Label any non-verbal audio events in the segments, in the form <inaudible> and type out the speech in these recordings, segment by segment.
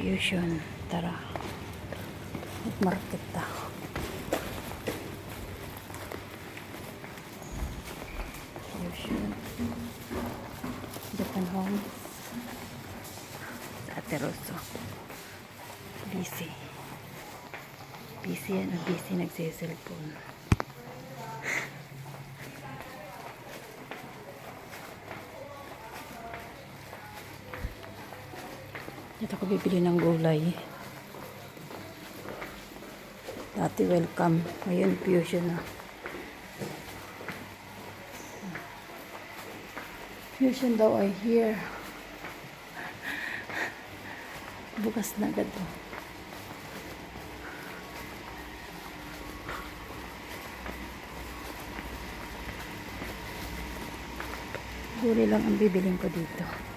Fusion. Tara. Market ta. Fusion. Japan Homes. Sa Ate Rosso. Busy. Busy yan. Busy nagsiselfone. Dito ako bibili ng gulay. Dati welcome. Ngayon fusion na. Fusion daw ay here. <laughs> Bukas na agad. oh. Gulay lang ang bibiling ko dito.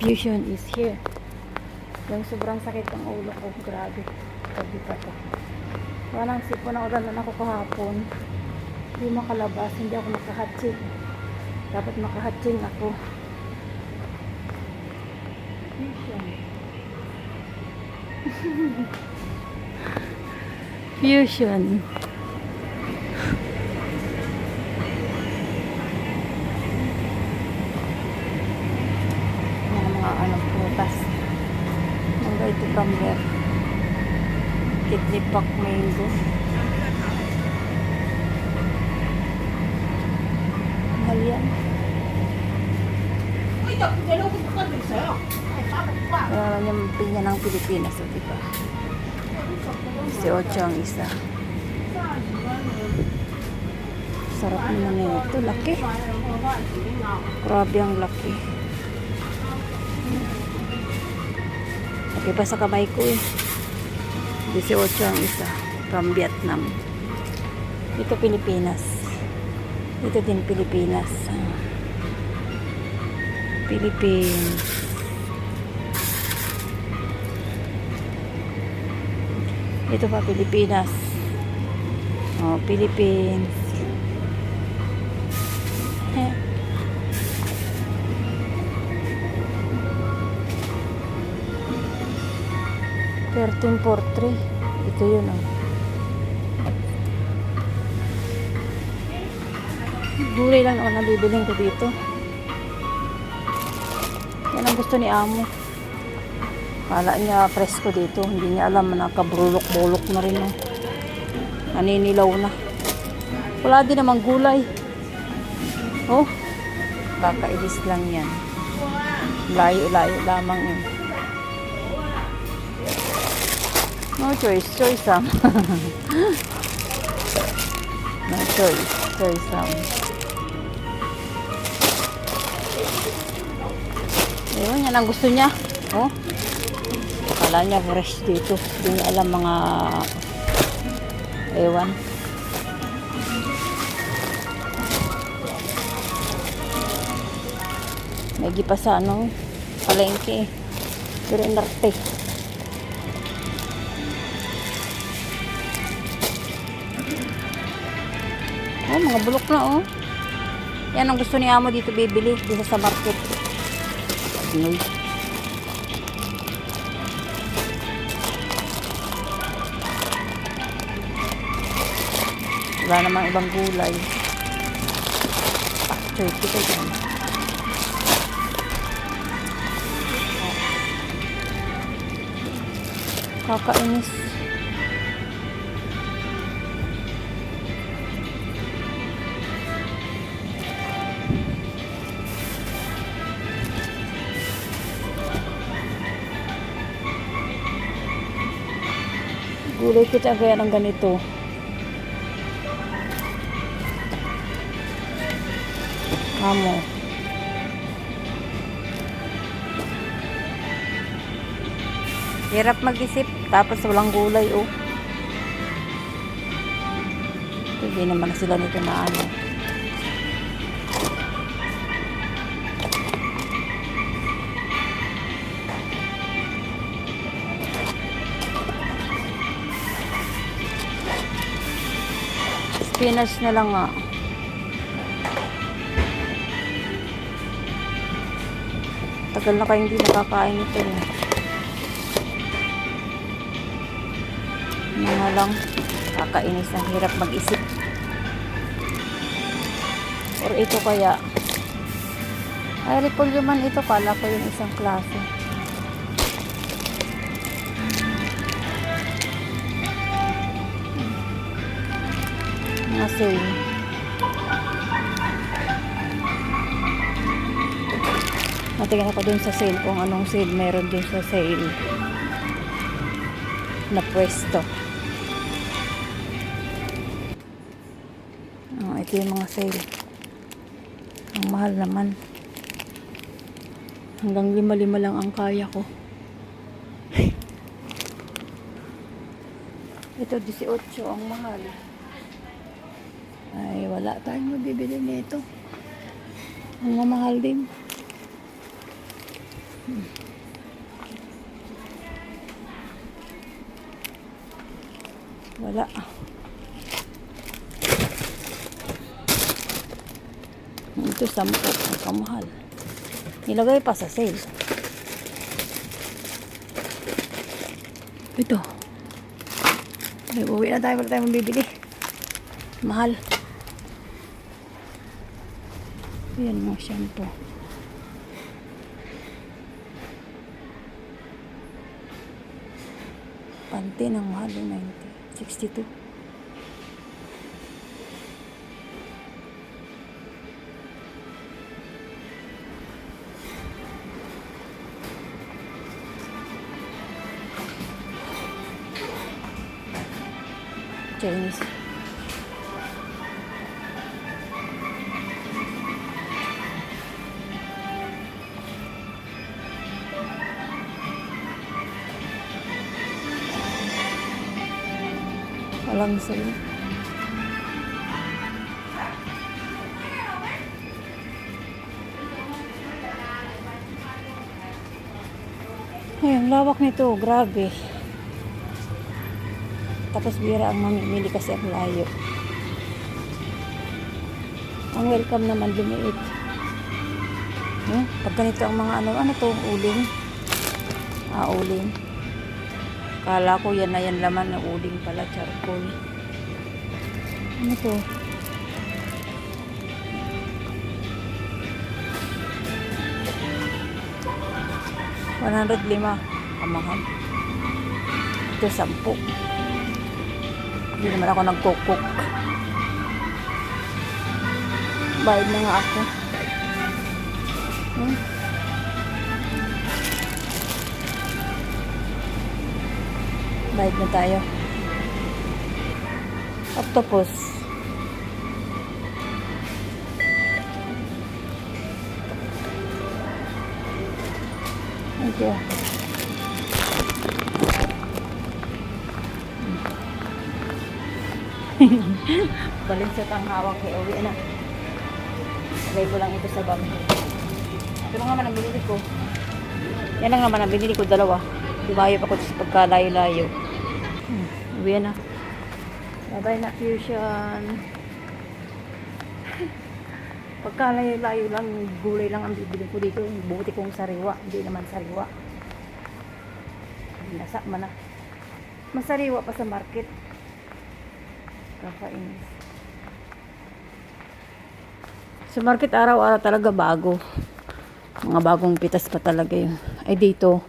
Fusion is here. Yung sobrang sakit ng ulo ko. Grabe. Sabi pa to. Walang sipon na ulan na ako kahapon. Hindi makalabas. Hindi ako makahatching. Dapat makahatching ako. Fusion. <laughs> Fusion. From here. Kidney pack mango. Mahal yan. Kaya yung pinya ng Pilipinas, o diba? Si Ocho ang isa. Sarap naman nito. Laki. Grabe ang laki. Laki pa sa kamay ko eh. 18 ang isa. From Vietnam. Ito Pilipinas. Ito din Pilipinas. Philippines. Ito pa Pilipinas. Oh, Philippines. 1343. Ito yun oh. Gulay lang oh, nabibiling ko dito. Yan ang gusto ni Amo. Kala niya presko dito. Hindi niya alam na kabrulok-bulok na rin oh. Naninilaw na. Wala din namang gulay. Oh, baka kakailis lang yan. Layo-layo lamang eh. No choice, choice Sam. no choice, choice Sam. Ayun, yan ang gusto niya. Oh. Akala niya fresh dito. Hindi niya alam mga ewan. May pa sa ano, palengke. Pero inarte. Oh, mga bulok na oh. Yan ang gusto ni Amo dito bibili dito sa market. Pinoy. Wala namang ibang gulay. Pacture kita dyan. Kakainis. Gulay kita kaya ng ganito. Amo. Hirap mag-isip, tapos walang gulay, oh. Hindi naman sila nito na ano. Pinas na lang nga. Tagal na kayo hindi nakakain ito. Eh. Ano Mga lang. Kakainis na hirap mag-isip. Or ito kaya. Ay, repolyo man ito. Kala ko yung isang klase. Sale. Natingin ako dun sa sale kung anong sale meron dun sa sale na pwesto. Oh, ito yung mga sale. Ang mahal naman. Hanggang lima-lima lang ang kaya ko. <laughs> ito 18 ang mahal. Wala tayong mabibili nito. Ang mamahal din. Wala. Ito, sampo. Ang kamahal. Nilagay pa sa sale. Ito. Ay, uwi na tayo. Wala tayong bibili. Mahal. Yan mga shampoo. Pante ng yung 90. 62. Chinese. Walang sale. Ay, ang lawak nito. Grabe. Tapos bira ang mamimili kasi ang layo. Ang welcome naman lumiit. Hmm? Pag ganito ang mga ano, ano to, uling. Ah, uling. Kala ko yan na yan laman na uling pala, charcoal. Ano to? One lima. Kamahal. Ito, sampu. Hindi naman ako nagkukuk. Bayad na nga ako. Hmm? Bayad na tayo. Octopus. Thank you. Balinsot ang hawak kay Uwi na. Lagay ko lang ito sa bag. Ito lang naman ang binili ko. Yan lang naman ang binili ko, dalawa. Lumayo pa ko sa pagkalayo-layo. Uwi na. Bye-bye na, Fusion. <laughs> Pagkalayo-layo lang, gulay lang ang bibili ko dito. Buti kong sariwa, hindi naman sariwa. Nasa man na. Masariwa pa sa market. Kakainis. Sa market araw-araw talaga bago. Mga bagong pitas pa talaga yun. Ay dito,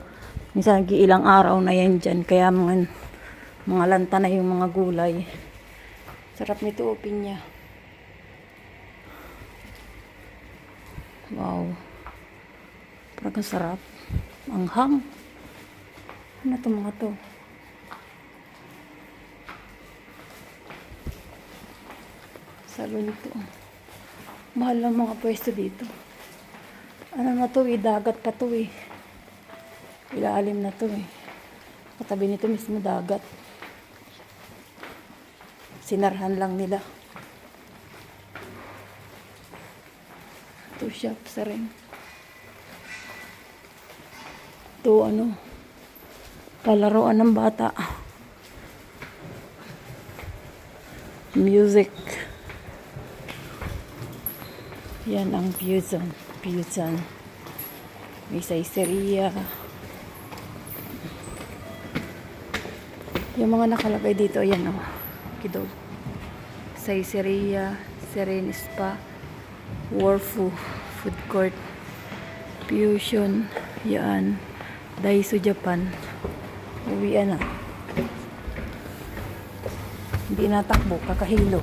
minsan ilang araw na yan dyan. Kaya mga, mga lanta na yung mga gulay. Sarap nito, opinya. Wow. Parang sarap. Ang hang. Ano to mga to? Salon to. Mahal lang mga pwesto dito. Ano na to eh, dagat pa to eh. Ilalim na to eh. Katabi nito mismo dagat. Sinarhan lang nila. Ito shop sa rin. Ito ano, palaroan ng bata. Music. Yan ang Fusion. Fusion. May Saizeriya. Yung mga nakalagay dito, ayan o. Oh. Kidol. Saizeriya, Serene Spa, Warfu, Food Court, Fusion, yan. Daiso Japan. Uwian na. Hindi natakbo, kakahilo.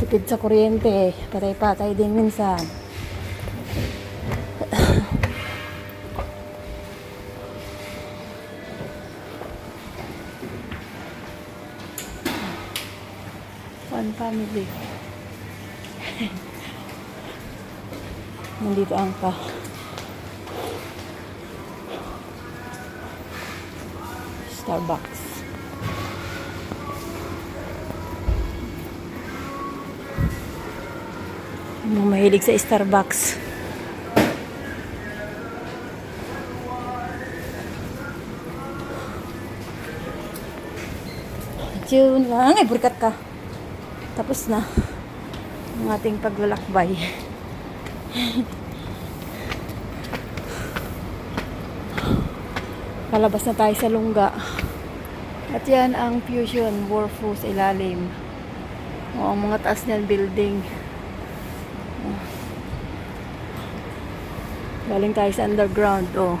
Tipid sa kuryente, patay-patay din minsan. Family. Nandito ang pa. Starbucks. Mga mahilig sa Starbucks. June lang. Ay, burkat ka. Tapos na ang ating paglalakbay. Palabas na tayo sa lungga. At yan ang Fusion Warfu sa ilalim. O, ang mga taas niyan building. O. Galing tayo sa underground. O.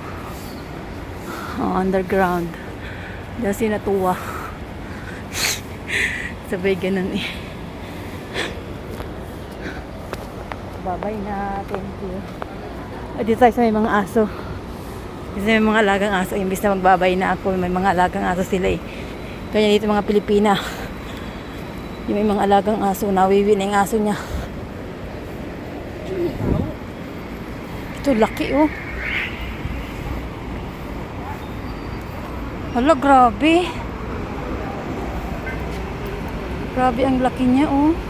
O, underground. Diyan sinatuwa. <laughs> Sabay ganun eh. Babay na. Thank you. Dito tayo sa may mga aso. Kasi may mga alagang aso. Imbis na magbabay na ako, may mga alagang aso sila eh. Kaya dito mga Pilipina. Yung may mga alagang aso, nawiwi na yung aso niya. Ito, laki oh. Hala, grabe. Grabe ang laki niya oh.